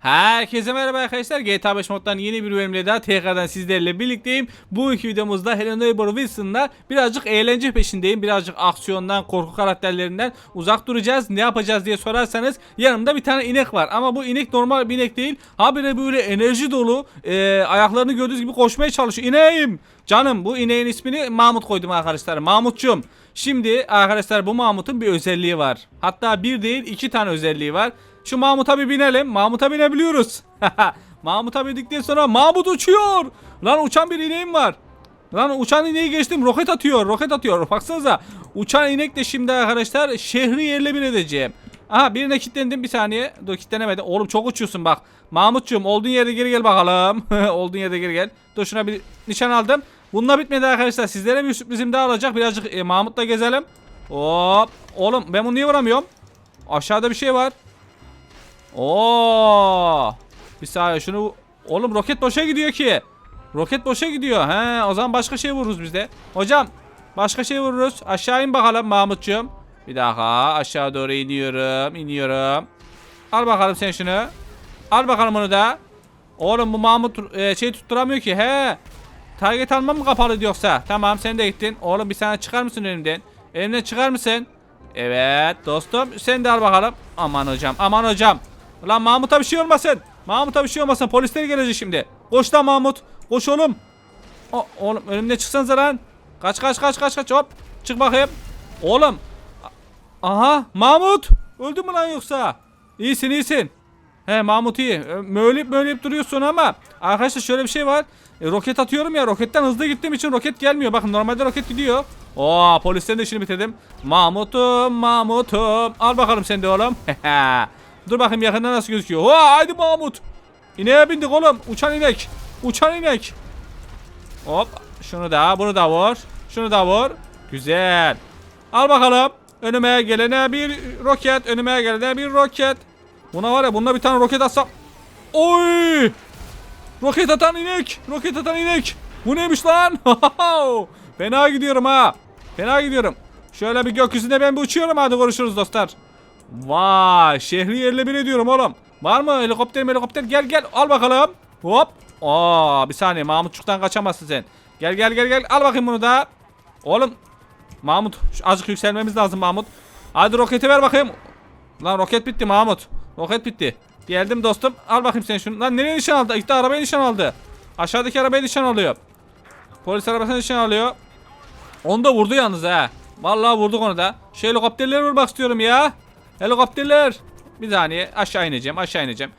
Herkese merhaba arkadaşlar. GTA 5 moddan yeni bir bölümle daha tekrardan sizlerle birlikteyim. Bugünkü videomuzda Hello Neighbor Wilson'la birazcık eğlence peşindeyim. Birazcık aksiyondan, korku karakterlerinden uzak duracağız. Ne yapacağız diye sorarsanız yanımda bir tane inek var. Ama bu inek normal bir inek değil. Habire böyle enerji dolu. e, ayaklarını gördüğünüz gibi koşmaya çalışıyor. İneğim. Canım bu ineğin ismini Mahmut koydum arkadaşlar. Mahmutçum. Şimdi arkadaşlar bu Mahmut'un bir özelliği var. Hatta bir değil iki tane özelliği var. Şu Mahmut'a bir binelim. Mahmut'a binebiliyoruz. Mahmut'a bindikten sonra Mahmut uçuyor. Lan uçan bir ineğim var. Lan uçan ineği geçtim. Roket atıyor. Roket atıyor. Baksanıza. Uçan inek de şimdi arkadaşlar şehri yerle bir edeceğim. Aha birine kilitlendim bir saniye. Dur kilitlenemedim. Oğlum çok uçuyorsun bak. Mahmutcuğum olduğun yerde geri gel bakalım. olduğun yerde geri gel. Dur şuna bir nişan aldım. Bununla bitmedi arkadaşlar. Sizlere bir sürprizim daha olacak. Birazcık e, Mahmut'la gezelim. Hop. Oğlum ben bunu niye vuramıyorum? Aşağıda bir şey var. Oo! Bir saniye şunu oğlum roket boşa gidiyor ki. Roket boşa gidiyor. He, o zaman başka şey vururuz biz de. Hocam, başka şey vururuz. Aşağı in bakalım Mahmutcuğum. Bir daha aşağı doğru iniyorum, iniyorum. Al bakalım sen şunu. Al bakalım onu da. Oğlum bu Mahmut e, şey tutturamıyor ki. He. Target alma mı kapalı yoksa? Tamam sen de gittin. Oğlum bir sana çıkar mısın önümden? Elimden çıkar mısın? Evet dostum sen de al bakalım. Aman hocam aman hocam. Lan Mahmut'a bir şey olmasın. Mahmut'a bir şey olmasın. Polisler gelecek şimdi. Koş lan Mahmut. Koş oğlum. O, oğlum önümde çıksanıza lan. Kaç kaç kaç kaç kaç hop. Çık bakayım. Oğlum. Aha Mahmut. Öldü mü lan yoksa? İyisin iyisin. He Mahmut iyi. Möğleyip möğleyip duruyorsun ama arkadaşlar şöyle bir şey var. E, roket atıyorum ya roketten hızlı gittiğim için roket gelmiyor. Bakın normalde roket gidiyor. Oo polislerin de işini bitirdim. Mahmut'um Mahmut'um. Al bakalım sen de oğlum. Dur bakayım yakından nasıl gözüküyor. Ha haydi Mahmut. İneğe bindik oğlum. Uçan inek. Uçan inek. Hop. Şunu da bunu da vur. Şunu da vur. Güzel. Al bakalım. Önüme gelene bir roket. Önüme gelene bir roket. Buna var ya bununla bir tane roket atsam. Oy! Roket atan inek. Roket atan inek. Bu neymiş lan? Fena gidiyorum ha. Fena gidiyorum. Şöyle bir gökyüzünde ben bir uçuyorum hadi görüşürüz dostlar. Vay şehri yerle bir ediyorum oğlum. Var mı helikopter helikopter gel gel al bakalım. Hop. Aa bir saniye Mahmutçuk'tan kaçamazsın sen. Gel gel gel gel al bakayım bunu da. Oğlum Mahmut azıcık yükselmemiz lazım Mahmut. Hadi roketi ver bakayım. Lan roket bitti Mahmut. Roket bitti. Geldim dostum. Al bakayım sen şunu. Lan nereye nişan aldı? De arabaya nişan aldı. Aşağıdaki arabaya nişan alıyor. Polis arabasına nişan alıyor. Onu da vurdu yalnız ha. Vallahi vurduk onu da. Şu helikopterleri vurmak istiyorum ya. Helikopterler. Bir saniye aşağı ineceğim aşağı ineceğim.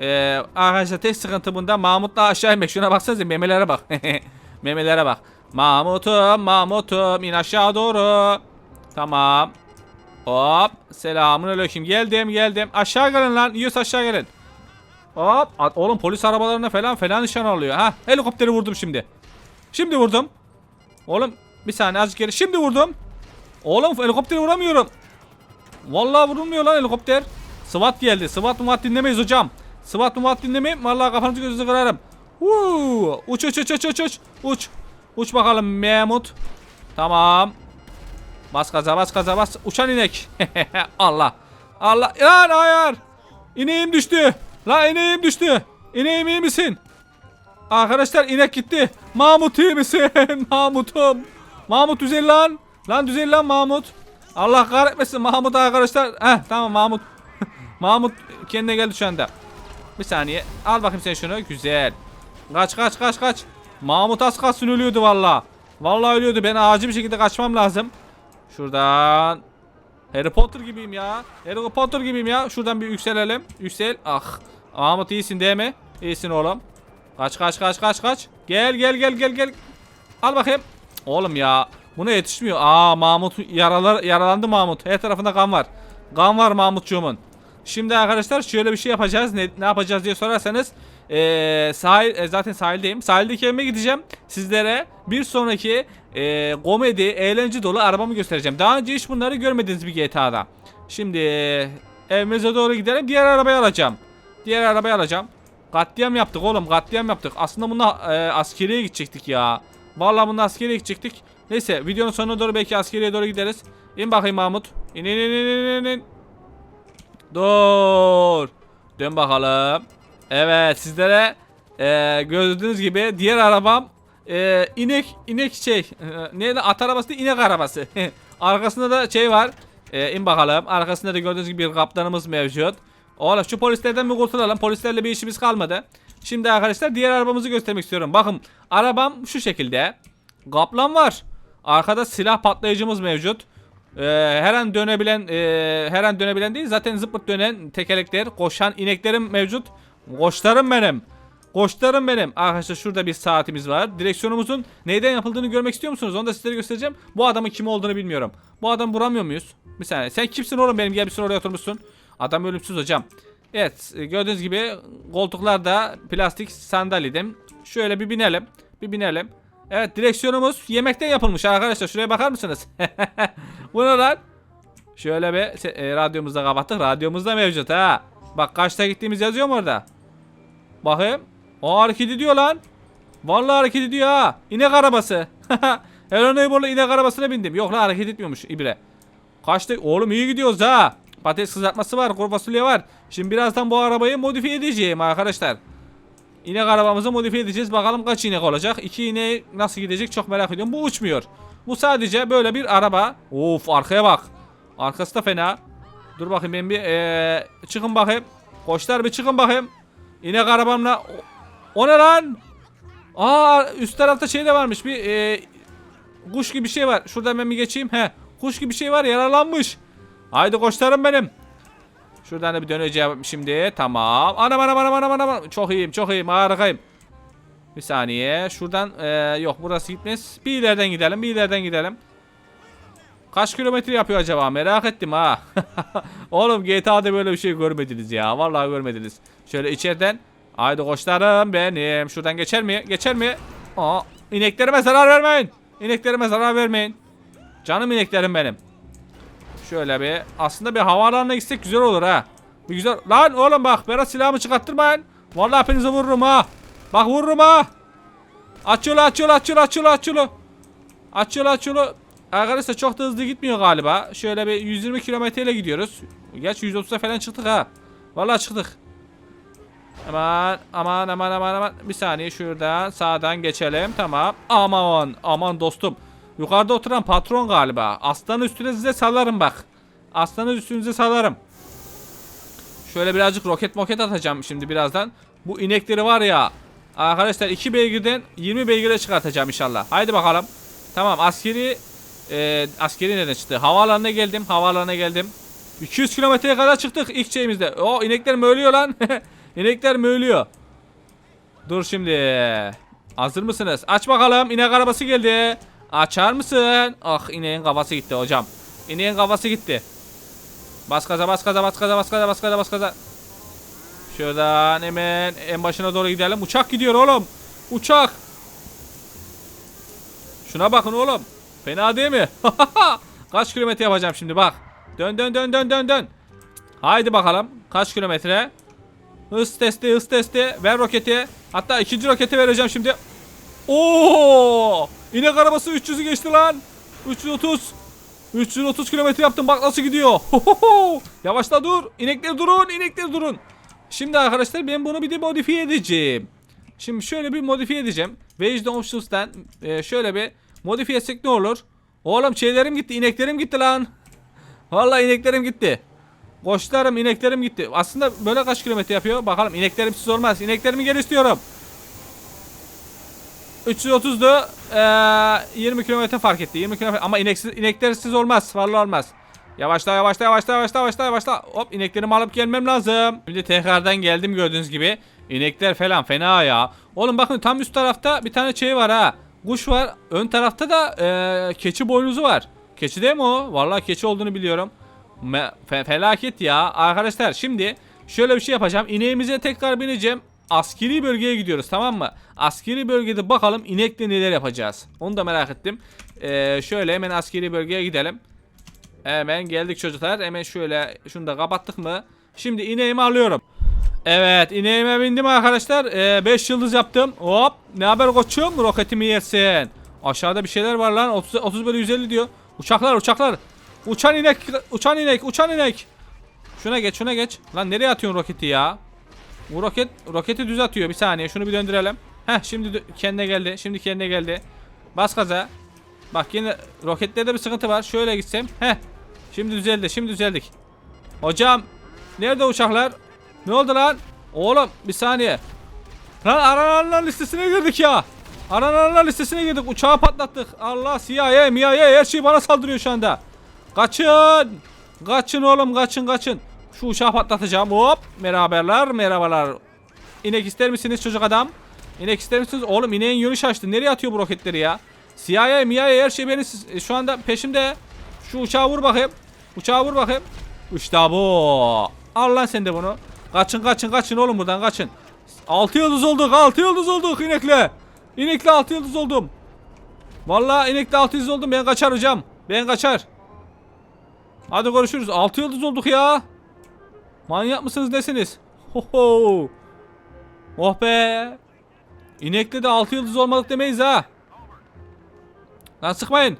Ee, arkadaşlar tek sıkıntı bunda Mahmut'la aşağı inmek. Şuna baksanıza memelere bak. memelere bak. Mahmut'um Mahmut'um in aşağı doğru. Tamam. Hop. Selamun aleyküm. Geldim geldim. Aşağı gelin lan. Yiyorsa aşağı gelin. Hop. Oğlum polis arabalarına falan falan nişan alıyor. Ha helikopteri vurdum şimdi. Şimdi vurdum. Oğlum bir saniye azıcık geri. Şimdi vurdum. Oğlum helikopteri vuramıyorum. Vallahi vurulmuyor lan helikopter. SWAT geldi. SWAT muvat dinlemeyiz hocam. SWAT muvat dinlemeyin. Vallahi kafanızı gözünüzü kırarım. Huu. Uç uç uç uç uç uç. Uç. Uç bakalım Mehmut. Tamam. Bas gaza bas gaza bas. Uçan inek. Allah. Allah. Lan hayır. İneğim düştü. La ineğim düştü. İneğim iyi misin? Arkadaşlar inek gitti. Mahmut iyi misin? Mahmut'um. Mahmut düzel lan. Lan düzel lan Mahmut. Allah kahretmesin Mahmut arkadaşlar. Heh tamam Mahmut. Mahmut kendine geldi şu anda. Bir saniye. Al bakayım sen şunu. Güzel. Kaç kaç kaç kaç. Mahmut az kalsın ölüyordu valla. Vallahi ölüyordu. Ben acil bir şekilde kaçmam lazım. Şuradan. Harry Potter gibiyim ya. Harry Potter gibiyim ya. Şuradan bir yükselelim. Yüksel. Ah. Mahmut iyisin değil mi? İyisin oğlum. Kaç kaç kaç kaç kaç. Gel gel gel gel gel. Al bakayım. Oğlum ya. Buna yetişmiyor. Aa Mahmut yaralar yaralandı Mahmut. Her tarafında kan var. Kan var Mahmutçuğumun. Şimdi arkadaşlar şöyle bir şey yapacağız. Ne, ne yapacağız diye sorarsanız eee sahil e, zaten sahildeyim. Sahildeki evime gideceğim. Sizlere bir sonraki eee komedi, eğlence dolu arabamı göstereceğim. Daha önce hiç bunları görmediniz bir GTA'da. Şimdi evimize doğru gidelim. Diğer arabayı alacağım. Diğer arabayı alacağım. Katliam yaptık oğlum katliam yaptık. Aslında bununla e, askeriye gidecektik ya. Vallahi bununla askeriye gidecektik. Neyse videonun sonuna doğru belki askeriye doğru gideriz. İn bakayım Mahmut. İn in in in in in. Dur. Dön bakalım. Evet sizlere e, gördüğünüz gibi diğer arabam e, inek inek şey e, neydi at arabası değil inek arabası. Arkasında da şey var. E, in bakalım. Arkasında da gördüğünüz gibi bir kaptanımız mevcut. Oğlum şu polislerden bir kurtulalım. Polislerle bir işimiz kalmadı. Şimdi arkadaşlar diğer arabamızı göstermek istiyorum. Bakın arabam şu şekilde. Kaplan var. Arkada silah patlayıcımız mevcut. Ee, her an dönebilen e, her an dönebilen değil zaten zıpırt dönen tekerlekler koşan ineklerim mevcut. Koçlarım benim. Koçlarım benim. Arkadaşlar şurada bir saatimiz var. Direksiyonumuzun neyden yapıldığını görmek istiyor musunuz? Onu da sizlere göstereceğim. Bu adamın kim olduğunu bilmiyorum. Bu adamı vuramıyor muyuz? Bir saniye. Sen kimsin oğlum benim gelmişsin oraya oturmuşsun. Adam ölümsüz hocam. Evet e, gördüğünüz gibi koltuklarda plastik sandalyedim. Şöyle bir binelim. Bir binelim. Evet direksiyonumuz yemekten yapılmış arkadaşlar. Şuraya bakar mısınız? Bu ne? Şöyle bir e, radyomuzu da kapattık. Radyomuz da mevcut ha. Bak kaçta gittiğimiz yazıyor mu orada? Bakayım. O hareket ediyor lan. Vallahi hareket ediyor ha. İnek arabası. Hello Neighbor'la inek arabasına bindim. Yok lan hareket etmiyormuş İbre. Kaçta? Oğlum iyi gidiyoruz ha. Patates kızartması var, kuru fasulye var. Şimdi birazdan bu arabayı modifiye edeceğim arkadaşlar. İnek arabamızı modifiye edeceğiz. Bakalım kaç inek olacak. İki ineği nasıl gidecek çok merak ediyorum. Bu uçmuyor. Bu sadece böyle bir araba. Of arkaya bak. Arkası da fena. Dur bakayım ben bir ee, çıkın bakayım. Koçlar bir çıkın bakayım. İnek arabamla. O, o ne lan? Aa üst tarafta şey de varmış. Bir ee, kuş gibi bir şey var. Şurada hemen bir geçeyim. He. Kuş gibi bir şey var yaralanmış. Haydi koçlarım benim. Şuradan da bir döneceğim şimdi. Tamam. Anam anam anam anam anam. Çok iyiyim çok iyiyim harikayım. Bir saniye. Şuradan ee, yok burası gitmez. Bir ileriden gidelim bir ileriden gidelim. Kaç kilometre yapıyor acaba merak ettim ha. Oğlum GTA'da böyle bir şey görmediniz ya. Vallahi görmediniz. Şöyle içeriden. Haydi koçlarım benim. Şuradan geçer mi? Geçer mi? Aa, ineklerime zarar vermeyin. İneklerime zarar vermeyin. Canım ineklerim benim. Şöyle bir aslında bir havaalanına gitsek güzel olur ha. Bir güzel. Lan oğlum bak Berat silahımı çıkarttırmayın. Vallahi hepinizi vururum ha. Bak vururum ha. Aç yolu aç yolu aç yolu aç yolu aç. Arkadaşlar çok da hızlı gitmiyor galiba. Şöyle bir 120 kilometre ile gidiyoruz. Geç 130'a falan çıktık ha. Vallahi çıktık. Aman aman aman aman aman. Bir saniye şuradan sağdan geçelim. Tamam. Aman aman dostum. Yukarıda oturan patron galiba. Aslanı üstüne size salarım bak. Aslanı üstünüze salarım. Şöyle birazcık roket moket atacağım şimdi birazdan. Bu inekleri var ya. Arkadaşlar 2 beygirden 20 beygire çıkartacağım inşallah. Haydi bakalım. Tamam askeri e, askeri neden çıktı? Havaalanına geldim. Havaalanına geldim. 200 kilometreye kadar çıktık ilk şeyimizde. O inekler mi ölüyor lan? inekler mi ölüyor? Dur şimdi. Hazır mısınız? Aç bakalım. İnek arabası geldi. Açar mısın? Ah ineğin kafası gitti hocam. İneğin kafası gitti. Bas gaza bas gaza bas gaza bas gaza bas gaza bas gaza. Şuradan hemen en başına doğru gidelim. Uçak gidiyor oğlum. Uçak. Şuna bakın oğlum. Fena değil mi? Kaç kilometre yapacağım şimdi bak. Dön dön dön dön dön dön. Haydi bakalım. Kaç kilometre? Hız testi hız testi. Ver roketi. Hatta ikinci roketi vereceğim şimdi. Oo! İnek arabası 300'ü geçti lan. 330. 330 kilometre yaptım bak nasıl gidiyor. Yavaşla dur. İnekler durun. İnekler durun. Şimdi arkadaşlar ben bunu bir de modifiye edeceğim. Şimdi şöyle bir modifiye edeceğim. Vage Options'tan e, şöyle bir modifiye etsek ne olur? Oğlum şeylerim gitti. ineklerim gitti lan. Vallahi ineklerim gitti. Koçlarım ineklerim gitti. Aslında böyle kaç kilometre yapıyor? Bakalım ineklerim siz olmaz. İneklerimi geri istiyorum. 330'du. Ee, 20 kilometre fark etti. 20 kilometre ama ineksiz, ineklersiz olmaz. Vallahi olmaz. Yavaşla yavaşla yavaşla yavaşla yavaşla yavaşla. Hop ineklerimi alıp gelmem lazım. Şimdi tekrardan geldim gördüğünüz gibi. İnekler falan fena ya. Oğlum bakın tam üst tarafta bir tane şey var ha. Kuş var. Ön tarafta da ee, keçi boynuzu var. Keçi değil mi o? Vallahi keçi olduğunu biliyorum. Me- fe- felaket ya. Arkadaşlar şimdi şöyle bir şey yapacağım. İneğimize tekrar bineceğim. Askeri bölgeye gidiyoruz tamam mı? Askeri bölgede bakalım inekle neler yapacağız. Onu da merak ettim. Ee, şöyle hemen askeri bölgeye gidelim. Hemen geldik çocuklar. Hemen şöyle şunu da kapattık mı? Şimdi ineğimi alıyorum. Evet ineğime bindim arkadaşlar. 5 yıldız yaptım. Hop. Ne haber koçum? Roketimi yersin. Aşağıda bir şeyler var lan. 30, 30 bölü 150 diyor. Uçaklar uçaklar. Uçan inek. Uçan inek. Uçan inek. Şuna geç şuna geç. Lan nereye atıyorsun roketi ya? Bu roket roketi düz atıyor. Bir saniye şunu bir döndürelim. Heh şimdi kendine geldi. Şimdi kendine geldi. Bas gaza. Bak yine roketlerde bir sıkıntı var. Şöyle gitsem. Heh. Şimdi düzeldi. Şimdi düzeldik. Hocam nerede uçaklar? Ne oldu lan? Oğlum bir saniye. Lan arananlar listesine girdik ya. Arananlar listesine girdik. Uçağı patlattık. Allah CIA, MIA her şey bana saldırıyor şu anda. Kaçın. Kaçın oğlum kaçın kaçın. Şu uçağı patlatacağım. Hop. Merhabalar merhabalar. İnek ister misiniz çocuk adam? İnek ister misiniz? Oğlum ineğin yönü şaştı. Nereye atıyor bu roketleri ya? CIA, MIA her şey benim e, şu anda peşimde. Şu uçağı vur bakayım. Uçağı vur bakayım. İşte bu. Al lan sen de bunu. Kaçın kaçın kaçın oğlum buradan kaçın. 6 yıldız olduk 6 yıldız olduk inekle. İnekle 6 yıldız oldum. Vallahi inekle 6 yıldız oldum ben kaçar hocam. Ben kaçar. Hadi görüşürüz. 6 yıldız olduk ya. Manyak mısınız nesiniz? Ho ho. Oh be. İnekle de 6 yıldız olmadık demeyiz ha. Lan sıkmayın.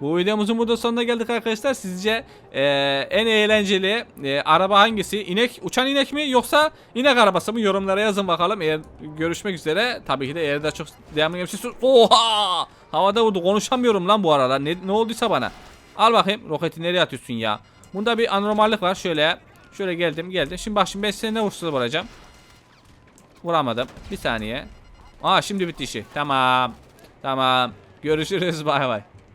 Bu videomuzun burada sonuna geldik arkadaşlar. Sizce eee, en eğlenceli eee, araba hangisi? İnek, uçan inek mi yoksa inek arabası mı? Yorumlara yazın bakalım. Eğer görüşmek üzere. Tabii ki de eğer daha çok devamlı sor- Oha! Havada vurdu. Konuşamıyorum lan bu aralar. Ne, ne olduysa bana. Al bakayım. Roketi nereye atıyorsun ya? Bunda bir anormallik var. Şöyle. Şöyle geldim geldim. Şimdi bak şimdi ben size ne vursuz vuracağım. Vuramadım. Bir saniye. Aa şimdi bitti işi. Tamam. Tamam. Görüşürüz. Bay bay.